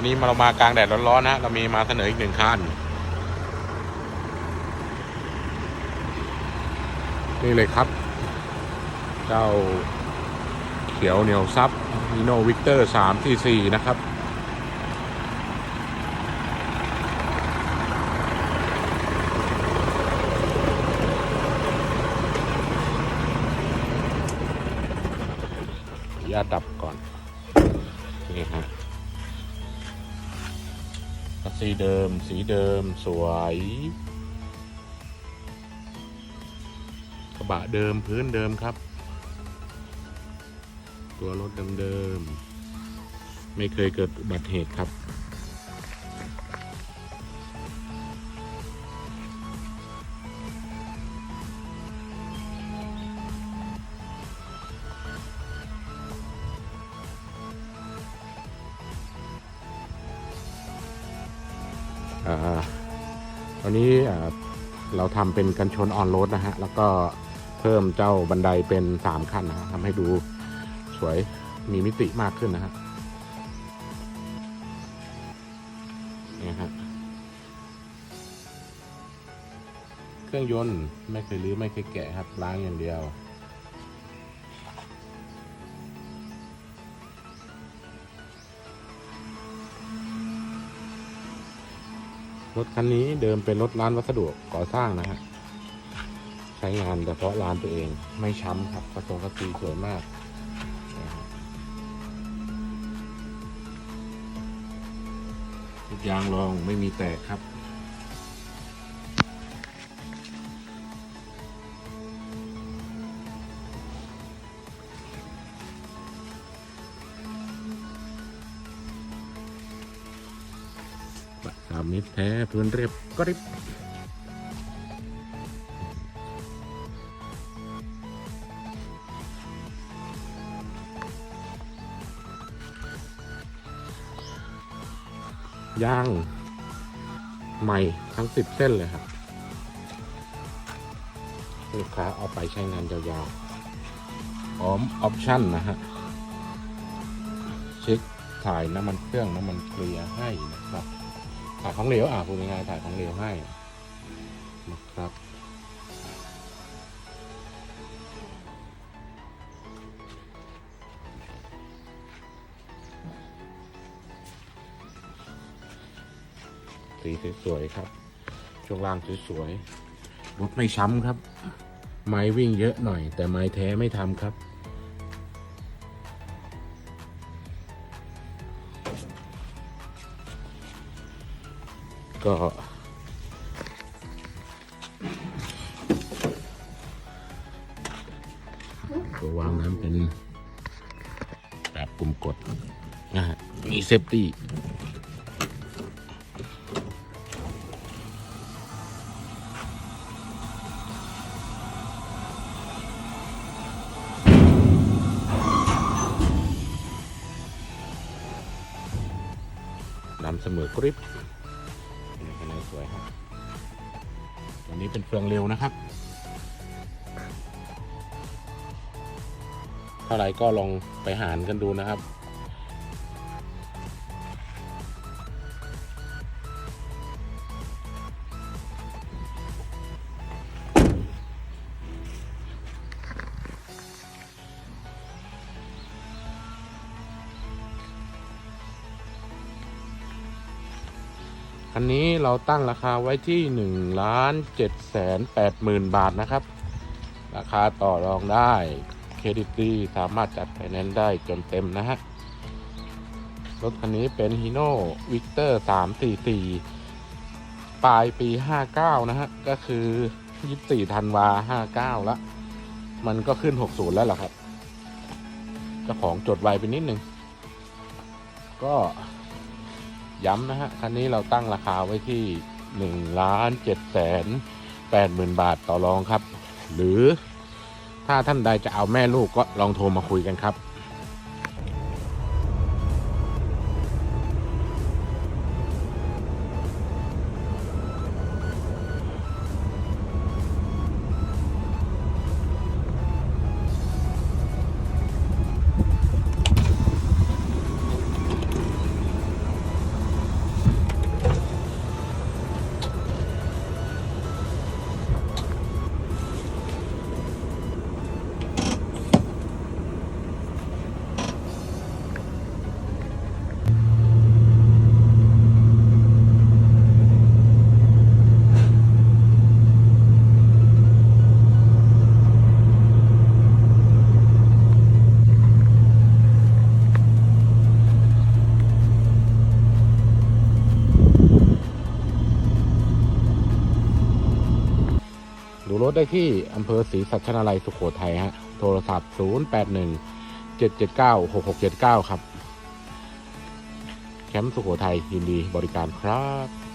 ครับวันนี้มาเรามากลางแดดร้อนๆนะ เรามีมาเสนออีกหนึ่งคัน นี่เลยครับ เจ้าเขียวเหนียวซับมิโนวิกเตอร์สามสี่สี่นะครับยาตดับก่อน นี่ฮะ สีเดิม สีเดิม สวย กระบะเดิมพื้นเดิมครับ ตัวรถเดิมๆไม่เคยเกิดอุบัติเหตุครับ อ่าวันนี้เราทำเป็นกันชนออนโรดนะฮะ แล้วก็เพิ่มเจ้าบันไดเป็นสามขั้นนะฮะทำให้ดูสวยมีมิติมากขึ้นนะฮะนี่ฮะเครื่องยนต์ไม่เคยรื้อไม่เคยแกะครับล้างอย่างเดียว รถคันนี้เดิมเป็นรถร้านวัสดุก่อสร้างนะฮะใช้งานเฉพาะร้านตัวเองไม่ช้ำครับกระทงกระตีสวยมากทุกยางรองไม่มีแตกครับ สามมิตรแท้พื้นเรียบกริบย่างใหม่ทั้งสิบเส้นเลยครับ ลูกค้าเอาไปใช้งานยาวๆพร้อมออปชั่นนะฮะ เช็คถ่ายน้ำมันเครื่องน้ำมันเกลียให้นะครับ ถ่ายของเหลวอะพูดง่ายๆถ่ายของเหลวให้นะครับสีสวยๆครับ ช่วงล่างสวยๆรถไม่ช้ำครับ ไม้วิ่งเยอะหน่อย แต่ไม้แท้ไม่ทำครับ ก็ ตัววางน้ำเป็นแบบปุ่มกดนะฮะมีเซฟตี้น้ำเสมอกริบ สวยครับตัวนี้เป็นเฟืองเร็วนะครับ เท่าไรก็ลองไปหารกันดูนะครับ คันนี้เราตั้งราคาไว้ที่1นึ่งล้านเจ็ดแสนแปดหมื่นบาทนะครับ ราคาต่อรองได้เครดิตดีสามารถจัดไฟแนนซ์ได้จนเต็มนะฮะรถคันนี้เป็นฮีโน่วิกเตอร์344ปลายปี59นะฮะ ก็คือ24ธันวา59แล้วมันก็ขึ้น60แล้วล่ะครับเจ้าของจดไวไปนิดนึงก็ ย้ำนะฮะ คันนี้เราตั้งราคาไว้ที่1ล้าน7แสน8หมื่นบาทต่อรองครับ หรือถ้าท่านใดจะเอาแม่ลูกก็ลองโทรมาคุยกันครับ ถได้ที่อำเภอศรีสัชนาลัยสุโขทัยฮะ โทรศัพท์ 081 779 6679 ครับ แคมป์สุโขทัยยินดีบริการครับ